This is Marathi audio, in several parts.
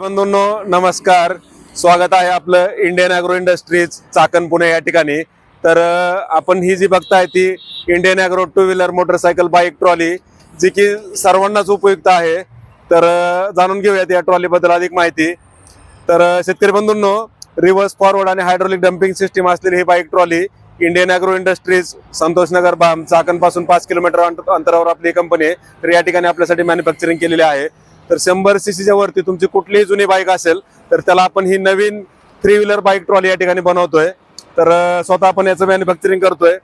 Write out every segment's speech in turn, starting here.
बंधूंनो नमस्कार. स्वागत आहे आपलं Indian Agro Industries Chakan Pune या ठिकाणी. तर आपण ही जी बघताय ती Indian Agro two wheeler motorcycle bike trolley जी की सर्वांनाच उपयुक्त आहे. तर जाणून घेऊयात या ट्रॉलीबद्दल अधिक माहिती. तर शेतकरी बंधूंनो रिव्हर्स फॉरवर्ड आणि हायड्रोलिक डम्पिंग सिस्टीम असलेली ही bike trolley Indian Agro Industries Santoshnagar balm चाकणपासून पाच किलोमीटर अंतरावर आपली कंपनी आहे. तर या ठिकाणी आपल्यासाठी मॅन्युफॅक्चरिंग केलेली आहे. तर शंभर सीसीच्या वरती तुमची कुठलीही जुनी बाईक असेल तर त्याला आपण ही नवीन थ्री व्हीलर बाईक ट्रॉली या ठिकाणी बनवतोय. तर स्वतः आपण याचं मॅन्युफॅक्चरिंग करतोय.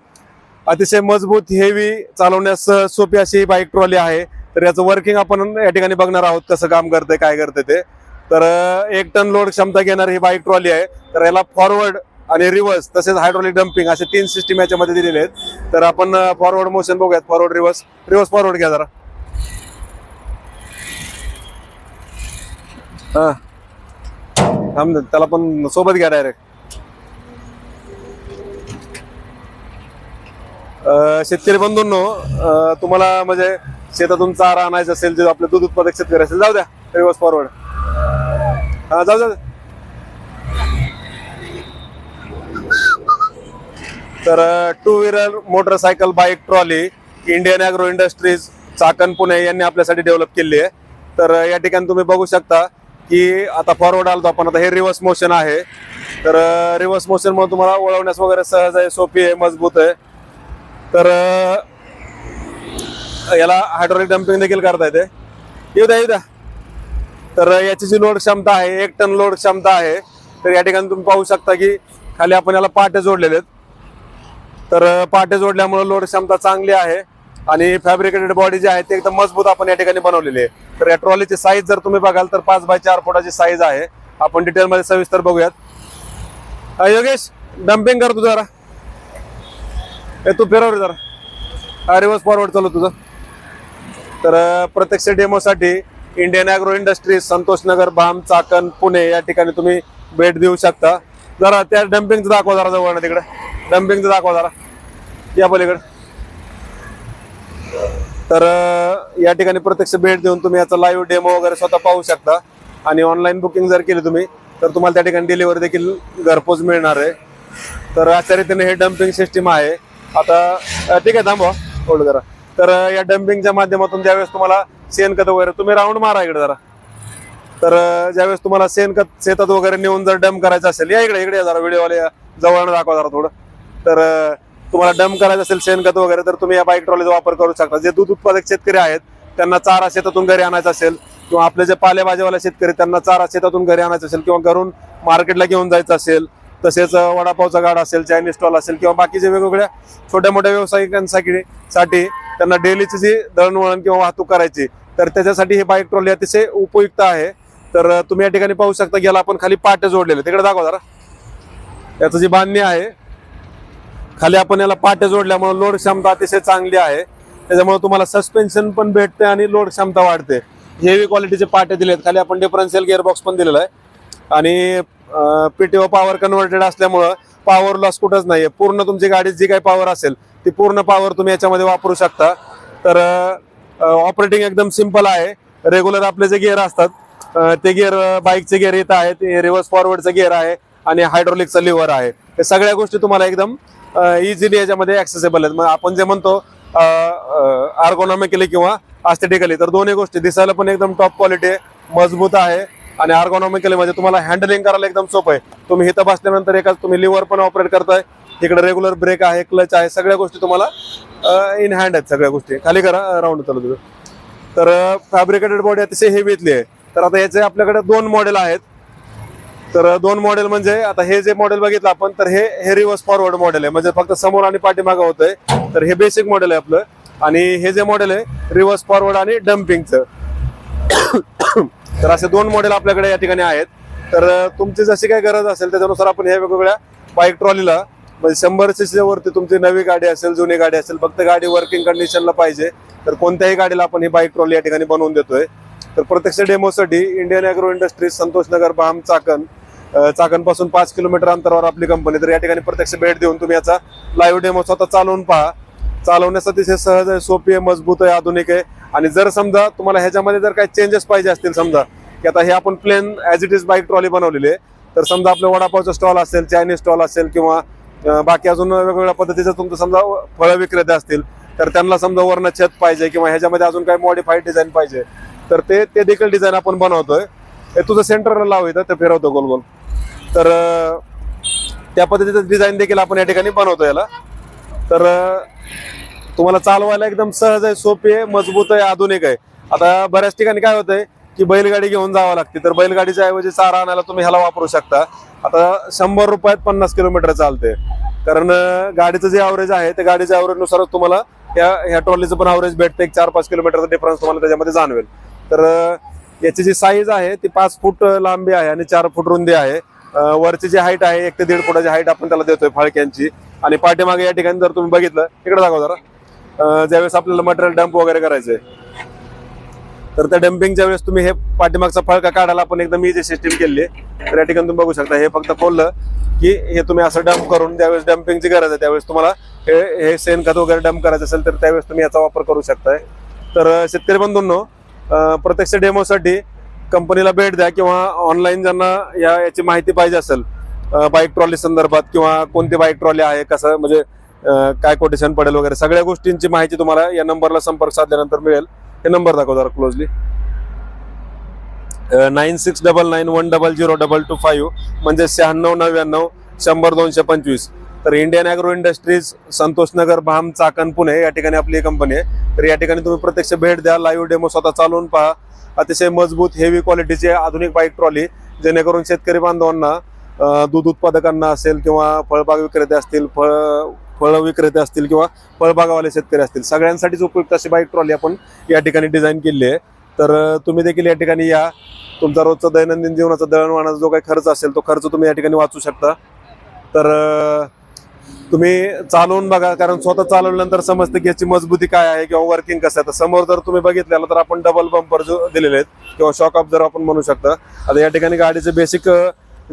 अतिशय मजबूत हेवी चालवण्यास सोपी अशी ही बाईक ट्रॉली आहे. तर याचं वर्किंग आपण या ठिकाणी बघणार आहोत कसं काम करते काय करते ते. तर एक टन लोड क्षमता घेणारी ही बाईक ट्रॉली आहे. तर याला फॉरवर्ड आणि रिव्हर्स तसेच हायड्रॉलिक डम्पिंग असे तीन सिस्टीम याच्यामध्ये दिलेले आहेत. तर आपण फॉरवर्ड मोशन बघूयात. फॉरवर्ड रिव्हर्स रिव्हर्स फॉरवर्ड घ्या जरा. हा. थांब त्याला पण सोबत घ्या डायरेक्ट शेतकरी बंधूंनो तुम्हाला म्हणजे शेतातून चारा आणायचा असेल जे आपले दूध उत्पादक शेतकरी असेल जाऊ द्या रिवर्स फॉरवर्ड हा जाऊ द्या तर two wheeler motorcycle bike trolley Indian Agro Industries Chakan Pune यांनी आपल्यासाठी डेव्हलप केली आहे. तर या ठिकाणी तुम्ही बघू शकता की आता फॉरवर्ड आलो आपण. आता हे रिव्हर्स मोशन आहे. तर रिव्हर्स मोशन मुळे तुम्हाला वळवण्यास वगैरे सहज आहे सोपी आहे मजबूत आहे. तर याला हायड्रोलिक डम्पिंग देखील करता येते. येऊ द्या येऊ द्या. तर याची जी लोड क्षमता आहे एक टन लोड क्षमता आहे तर या ठिकाणी तुम्ही पाहू शकता की खाली आपण याला पाट्या जोडलेले आहेत. तर पाट्या जोडल्यामुळे लोड क्षमता चांगली आहे. आणि फॅब्रिकेटेड बॉडी जी आहे ती एकदम मजबूत आपण या ठिकाणी बनवलेली आहे तर या ट्रॉलीची साईज जर तुम्ही बघाल तर पाच बाय चार फुटाची साईज आहे. आपण डिटेलमध्ये सविस्तर बघूयात. योगेश डम्पिंग कर तू जरा. ए तू फिरव जरा. हा रिव्हर्स फॉरवर्ड चालू तुझं. तर प्रत्यक्ष डेमोसाठी इंडियन अॅग्रो इंडस्ट्रीज संतोषनगर बाम चाकण पुणे या ठिकाणी तुम्ही भेट देऊ शकता. जरा त्या डम्पिंगचं दाखवा जरा जवळ तिकडं. डम्पिंगचं दाखवा जरा. या पलीकडं. तर या ठिकाणी प्रत्यक्ष भेट देऊन तुम्ही याचा लाईव्ह डेमो वगैरे स्वतः पाहू शकता. आणि ऑनलाईन बुकिंग जर केली तुम्ही तर तुम्हाला त्या ठिकाणी डिलिव्हरी देखील घरपोच मिळणार आहे. तर अशा रीतीने हे डम्पिंग सिस्टीम आहे. आता ठीक आहे थांबवा. होल्ड जरा. तर या डम्पिंगच्या माध्यमातून ज्यावेळेस तुम्हाला शेणखत वगैरे तुम्ही राऊंड मारा इकडे जरा. तर ज्यावेळेस तुम्हाला शेणखत शेतात वगैरे नेऊन जर डम्प करायचं असेल या इकडे इकडे जरा व्हिडिओवाले जवळ दाखवा जरा थोडं. तर तुम्हाला डम करायचं असेल शेणखत वगैरे तर तुम्ही या बाईक ट्रॉलीचा वापर करू शकता. जे दूध उत्पादक शेतकरी आहेत त्यांना चारा शेतातून घरी आणायचा असेल किंवा आपले जे पालेभाजीवाले शेतकरी त्यांना चारा शेतातून घरी आणायचा असेल किंवा घरून मार्केटला घेऊन जायचं असेल तसेच वडापावचा गाडा असेल चायनीज स्टॉल असेल किंवा बाकीचे वेगवेगळ्या छोट्या मोठ्या व्यावसायिकांसाठी साठी त्यांना डेलीची जी दळणवळण किंवा वाहतूक करायची तर त्याच्यासाठी ही बाईक ट्रॉली अतिशय उपयुक्त आहे. तर तुम्ही या ठिकाणी पाहू शकता की याला आपण खाली पाटे जोडलेले तिकडे दाखवा जरा. याचं जी बांधणी आहे खाली आपण याला पाटे जोडल्यामुळे लोड क्षमता अतिशय चांगली आहे. त्याच्यामुळे तुम्हाला सस्पेन्शन पण भेटते आणि लोड क्षमता वाढते. हेवी क्वालिटीचे पाटे दिलेत. खाली आपण डिफरन्शियल गिअरबॉक्स पण दिलेला आहे. आणि पीटीओ पॉवर कन्व्हर्टेड असल्यामुळं पॉवर लॉस कुठंच नाहीये. पूर्ण तुमची गाडीत जी काही पॉवर असेल ती पूर्ण पॉवर तुम्ही याच्यामध्ये वापरू शकता. तर ऑपरेटिंग एकदम सिंपल आहे. रेग्युलर आपले जे गिअर असतात ते गिअर बाईकचे गिअर येत आहेत. रिव्हर्स फॉरवर्डचं गिअर आहे. आणि हायड्रोलिकचं लिव्हर आहे. हे सगळ्या गोष्टी तुम्हाला एकदम इझिली याच्यामध्ये ऍक्सेसेबल आहेत. मग आपण जे म्हणतो आर्गोनॉमिकली किंवा अस्थेटिकली तर दोन्ही गोष्टी दिसायला पण एकदम टॉप क्वालिटी आहे मजबूत आहे. आणि आर्गोनॉमिकली म्हणजे तुम्हाला हँडलिंग करायला एकदम सोपं आहे. तुम्ही इथं बसल्यानंतर एकाच तुम्ही लिव्हर पण ऑपरेट करताय. इकडे रेग्युलर ब्रेक आहे क्लच आहे सगळ्या गोष्टी तुम्हाला इन हँड आहेत सगळ्या गोष्टी. खाली करा राऊंड चालू तर फॅब्रिकेटेड बॉडी अतिशय हेवीतली आहे. तर आता याचे आपल्याकडे दोन मॉडेल आहेत. तर दोन मॉडेल म्हणजे आता हे जे मॉडेल बघितलं आपण तर हे हे रिव्हर्स फॉरवर्ड मॉडेल आहे. म्हणजे फक्त समोर आणि पाठीमागं होतंय. तर हे बेसिक मॉडेल आहे आपलं. आणि हे जे मॉडेल आहे रिव्हर्स फॉरवर्ड आणि डम्पिंगचं तर असे दोन मॉडेल आपल्याकडे या ठिकाणी आहेत. तर तुमची जशी काही गरज असेल त्याच्यानुसार आपण हे वेगवेगळ्या बाईक ट्रॉलीला म्हणजे शंभर सीसीच्या वरती तुमची नवी गाडी असेल जुनी गाडी असेल फक्त गाडी वर्किंग कंडिशनला पाहिजे तर कोणत्याही गाडीला आपण ही बाईक ट्रॉली या ठिकाणी बनवून देतोय. तर प्रत्यक्ष डेमोसाठी इंडियन अॅग्रो इंडस्ट्रीज संतोषनगर बाम चाकण चाकणपासून पाच किलोमीटर अंतरावर आपली कंपनी तर या ठिकाणी प्रत्यक्ष भेट देऊन तुम्ही याचा लाईव्ह डेमो स्वतः चालवून पहा. चालवण्यास अतिशय सहज आहे सोपी आहे मजबूत आहे आधुनिक आहे. आणि जर समजा तुम्हाला ह्याच्यामध्ये जर काही चेंजेस पाहिजे असतील समजा की आता हे आपण plain as it is bike trolley बनवलेली आहे तर समजा आपलं वडापावचं स्टॉल असेल चायनीज स्टॉल असेल किंवा बाकी अजून वेगवेगळ्या पद्धतीचं तुमचं समजा फळं विक्रेते असतील तर त्यांना समजा वर्ण छत पाहिजे किंवा ह्याच्यामध्ये अजून काही मॉडिफाईड डिझाईन पाहिजे. तर ते ते देखील डिझाईन आपण बनवतोय. हे तुझं सेंटरला लाव इथं ते फिरवतो गोल गोल तर त्या पद्धतीचं डिझाईन देखील आपण या ठिकाणी बनवतो याला. तर तुम्हाला चालवायला एकदम सहज आहे सोपी आहे मजबूत आहे आधुनिक आहे. आता बऱ्याच ठिकाणी काय होतंय की बैलगाडी घेऊन जावं लागते. तर बैलगाडीच्या ऐवजी चारा आणायला तुम्ही ह्याला वापरू शकता. आता शंभर रुपयात पन्नास किलोमीटर चालते कारण गाडीचं जे ॲव्हरेज आहे त्या गाडीच्या ॲव्हरेजनुसारच तुम्हाला ह्या ह्या ट्रॉलीचं पण ॲव्हरेज भेटतं एक चार पाच किलोमीटरचा डिफरन्स तुम्हाला त्याच्यामध्ये जाणवेल. तर याची जी साईज आहे ती पाच फूट लांबी आहे आणि चार फूट रुंदी आहे. वरची जी हाईट आहे एक ते दीड फुटाची हाईट आपण त्याला देतोय फाळक्यांची. आणि पाठीमागे या ठिकाणी जर तुम्ही बघितलं इकडे दाखवा जरा. ज्यावेळेस आपल्याला मटेरियल डंप वगैरे करायचंय तर त्या डम्पिंगच्या वेळेस तुम्ही हे पाठीमागचा फळका काढायला आपण एकदम इझी सिस्टीम केली तर या ठिकाणी तुम्ही बघू शकता हे फक्त खोललं की हे तुम्ही असं डंप करून ज्यावेळेस डम्पिंगची गरज आहे त्यावेळेस तुम्हाला हे हे शेणखत वगैरे डंप करायचं असेल तर त्यावेळेस तुम्ही याचा वापर करू शकताय. तर शेतकरी बंधूंनो प्रत्यक्ष डेमोसाठी कंपनीला भेट द्या किंवा ऑनलाईन ज्यांना या याची माहिती पाहिजे असेल बाईक ट्रॉली संदर्भात किंवा कोणती बाईक ट्रॉली आहे कसं म्हणजे काय कोटेशन पडेल वगैरे सगळ्या गोष्टींची माहिती तुम्हाला या नंबरला संपर्क साधल्यानंतर मिळेल. हे नंबर दाखव जरा closely nine six double nine one double zero double two five म्हणजे शहाण्णव नव्याण्णव शंभर दोनशे पंचवीस. तर Indian agro industries Santoshnagar Bham Chakan Pune या ठिकाणी आपली कंपनी आहे. तर या ठिकाणी तुम्ही प्रत्यक्ष भेट द्या लाईव्ह डेमो स्वतः चालवून पहा. अतिशय मजबूत हेवी क्वालिटीची आधुनिक बाईक ट्रॉली जेणेकरून शेतकरी बांधवांना दूध उत्पादकांना असेल किंवा फळबाग विक्रेते असतील फळ फळ विक्रेते असतील किंवा फळबागावाले शेतकरी असतील सगळ्यांसाठीच उपयुक्त अशी बाईक ट्रॉली आपण या ठिकाणी डिझाईन केली आहे. तर तुम्ही देखील या ठिकाणी या. तुमचा रोजचा दैनंदिन जीवनाचा दळणवळणाचा जो काही खर्च असेल तो खर्च तुम्ही या ठिकाणी वाचू शकता. तर तुम्ही चालवून बघा कारण स्वतः चालवल्यानंतर समजतं की याची मजबूती काय आहे किंवा वर्किंग कसं आहे. तर समोर जर तुम्ही बघितलेलं तर आपण डबल बंपर जो दिलेले आहेत किंवा शॉक ऑफ जर आपण म्हणू शकता. आता या ठिकाणी गाडीचे बेसिक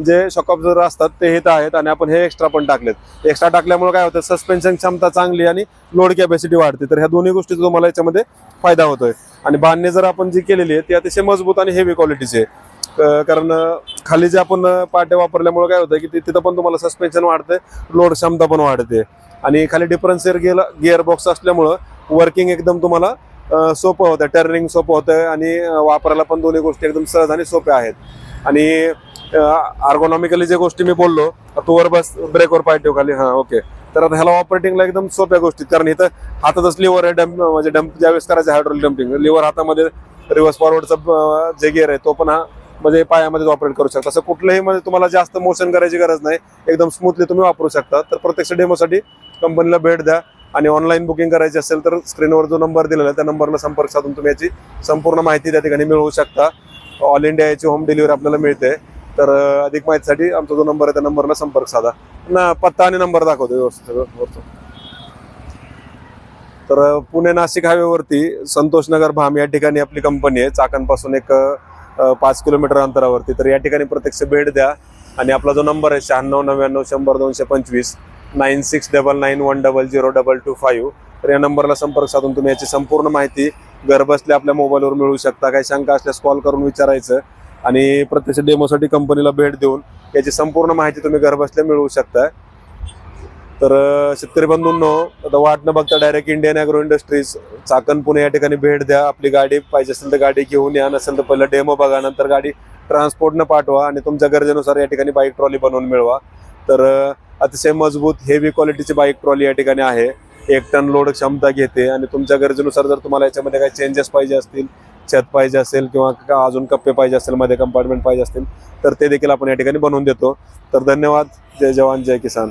जे शॉक ऑफ जर असतात ते हे तर आहेत आणि आपण हे एक्स्ट्रा पण टाकलेत. एक्स्ट्रा टाकल्यामुळे काय होतं सस्पेन्शन क्षमता चांगली आणि लोड कॅपॅसिटी वाढते. तर ह्या दोन्ही गोष्टीचा तुम्हाला याच्यामध्ये फायदा होतोय. आणि बांधणी जर आपण जी केलेली आहे ती अतिशय मजबूत आणि हेवी क्वालिटीची आहे. कारण खाली जे आपण पाट्या वापरल्यामुळे काय होतं की तिथं पण तुम्हाला सस्पेन्शन वाढते लोड क्षमता पण वाढते. आणि खाली डिफरन्शियर गेला गिअर बॉक्स असल्यामुळं वर्किंग एकदम तुम्हाला सोपं होतं टर्निंग सोपं होतं आणि वापरायला पण दोन्ही गोष्टी एकदम सहज आणि सोप्या आहेत. आणि आर्गोनॉमिकली जे गोष्टी मी बोललो तू वर बस ब्रेकवर पाय ठेव खाली हां ओके तर आता ह्याला ऑपरेटिंगला एकदम सोप्या गोष्टी कारण इथं हातातच लिव्हर आहे डम्प म्हणजे डम्प ज्यावेळेस करायचं हायड्रोलिक डम्पिंग लिव्हर हातामध्ये रिव्हर्स फॉरवर्डचा जे गिअर आहे तो पण हा म्हणजे पायामध्ये ऑपरेट करू शकता. असं कुठलंही म्हणजे तुम्हाला जास्त मोशन करायची गरज नाही. एकदम स्मूथली तुम्ही वापरू शकता. तर प्रत्यक्ष डेमोसाठी कंपनीला भेट द्या आणि ऑनलाईन बुकिंग करायची असेल तर स्क्रीनवर जो नंबर दिलेला आहे त्या नंबरला संपर्क साधून तुम्ही याची संपूर्ण माहिती त्या ठिकाणी मिळवू शकता. ऑल इंडिया याची होम डिलिव्हरी आपल्याला मिळते. तर अधिक माहितीसाठी आमचा जो नंबर आहे त्या नंबरला संपर्क साधा. ना पत्ता आणि नंबर दाखवतो व्यवस्थित. सगळं तर पुणे नाशिक हायवेवरती संतोषनगर भाम या ठिकाणी आपली कंपनी आहे. चाकणपासून एक पाच किलोमीटर अंतरावरती. तर या ठिकाणी प्रत्यक्ष भेट द्या. आणि आपला जो नंबर आहे शहाण्णव नव्याण्णव शंभर दोनशे पंचवीस nine six double nine one double zero double two five. तर या नंबरला संपर्क साधून तुम्ही याची संपूर्ण माहिती घरबसल्या आपल्या मोबाईलवर मिळू शकता. काही शंका असल्यास कॉल करून विचारायचं आणि प्रत्यक्ष डेमोसाठी कंपनीला भेट देऊन याची संपूर्ण माहिती तुम्ही घरबसल्या मिळवू शकता. तर शेतकरी बंधूंनो आता वाट न बघता direct Indian Agro Industries Chakan Pune या ठिकाणी भेट द्या. आपली गाडी पाहिजे असेल तर गाडी घेऊन या नसेल तर पहिलं डेमो बघा नंतर गाडी ट्रान्सपोर्टनं पाठवा आणि तुमच्या गरजेनुसार या ठिकाणी बाईक ट्रॉली बनवून मिळवा. तर अतिशय मजबूत हेवी क्वालिटीची बाईक ट्रॉली या ठिकाणी आहे. एक टन लोड क्षमता घेते आणि तुमच्या गरजेनुसार जर तुम्हाला याच्यामध्ये काही चेंजेस पाहिजे असतील छत पाहिजे असेल किंवा का- अजून कप्पे पाहिजे असेल मध्ये कंपार्टमेंट पाहिजे असतील तर ते देखील आपण या ठिकाणी बनवून देतो. तर धन्यवाद. जय जवान जय किसान.